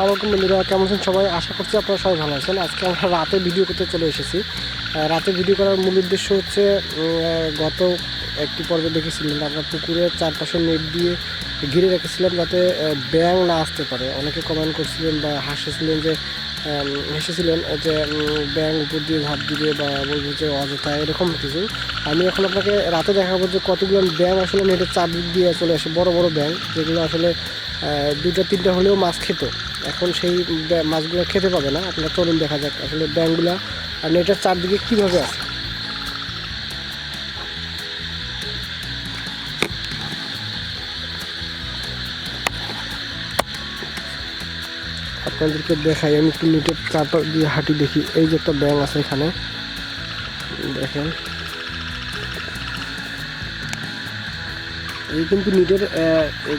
আলাইকুম বন্ধুরা, কেমন আছেন সবাই? আশা করছি আপনারা সবাই ভালো আছেন। আজকে আমরা রাতে ভিডিও করতে চলে এসেছি। রাতে ভিডিও করার মূল উদ্দেশ্য হচ্ছে গত একটি পর্বে দেখেছিলেন আমরা পুকুরের চারপাশে নেট দিয়ে ঘিরে রেখেছিলাম যাতে ব্যাঙ না আসতে পারে। অনেকে কমেন্ট করছিলেন বা হাসেছিলেন যে হেসেছিলেন যে ব্যাঙ উপর দিয়ে ঝাঁপ দিবে বা বলবে যে অযথা, এরকম কিছু। আমি এখন আপনাকে রাতে দেখাবো যে কতগুলো ব্যাঙ আসলে নেটের চারদিক দিয়ে চলে আসে, বড় বড় ব্যাঙ, যেগুলো আসলে দুটা তিনটা হলেও মাছ খেত। এখন সেই ব্যা- মাছগুলো খেতে পাবে না। আপনার চলুন দেখা যাক আসলে ব্যাঙগুলা আর নেটের চারদিকে কীভাবে আছে। আপনাদেরকে দেখাই, আমি একটু নিটের চারপাশ দিয়ে হাঁটি দেখি। এই যে একটা ব্যাঙ আছে এখানে। দেখেন। এই কিন্তু নেটের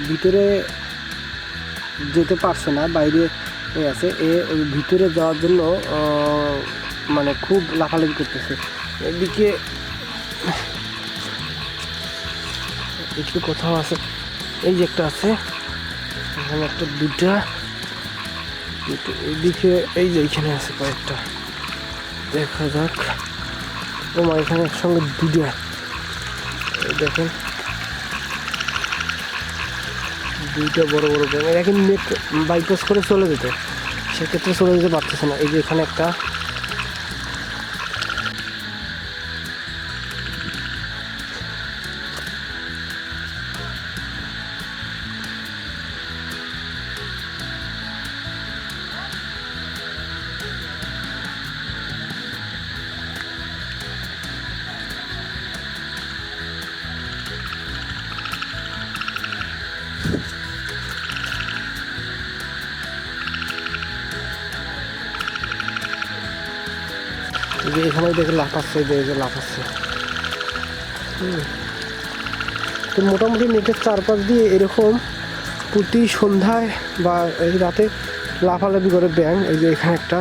ভিতরে যেতে পারছে না, বাইরে আছে। এ ভিতরে যাওয়ার জন্য মানে খুব লাফালাফি করতেছে। এদিকে একটু কোথাও আছে। এই যে একটা আছে, এখানে একটা দুটা এদিকে এই যে এইখানে আছে কয়েকটা। দেখা যাক। মা এখানে একসঙ্গে দুটা দেখেন। দুইটা বড় বড় ব্যাঙ এরা নেট বাইপাস করে চলে যেত। সেক্ষেত্রে চলে যেতে পারতেছে না। এই যে এখানে একটা যে এখানে দেখে যে যে লাফাচ্ছে। তো মোটামুটি নেটের চারপাশ দিয়ে এরকম প্রতি সন্ধ্যায় বা এই রাতে লাফালাফি করে ব্যাং এই যে এখানে একটা।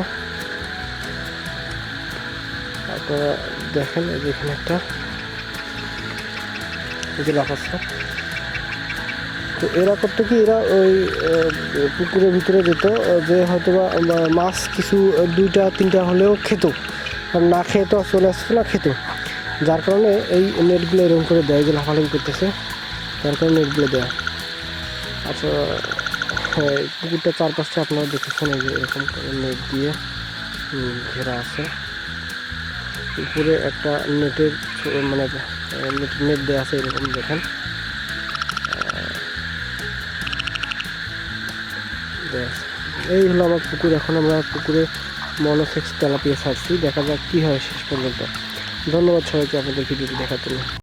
আপনারা দেখেন, এই যে এখানে একটা। এই যে লাফাচ্ছে তো এরা করতো কি, এরা ওই পুকুরের ভিতরে যেত, যে হয়তো বা মাছ কিছু দুইটা, তিনটা হলেও খেত। না খেয়ে তো চলে আসছে না খেতে। যার কারণে এই নেটগুলো এরকম করে দেয় যে লাফালাফি করতেছে, যার কারণে নেটগুলো দেয়। আচ্ছা হ্যাঁ পুকুরটা চারপাশটা আপনারা দেখেছেন এই যে এরকম নেট দিয়ে ঘেরা আছে। উপরে একটা নেটের মানে নেট দেওয়া আছে এরকম দেখেন। এই হলো আমার পুকুর। এখন আমরা পুকুরে মনোসেক্স তেলাপিয়া ছাড়ছি দেখা যাক কী হয় শেষ পর্যন্ত। ধন্যবাদ সবাইকে আপনাদের ভিডিওটি দেখার জন্য।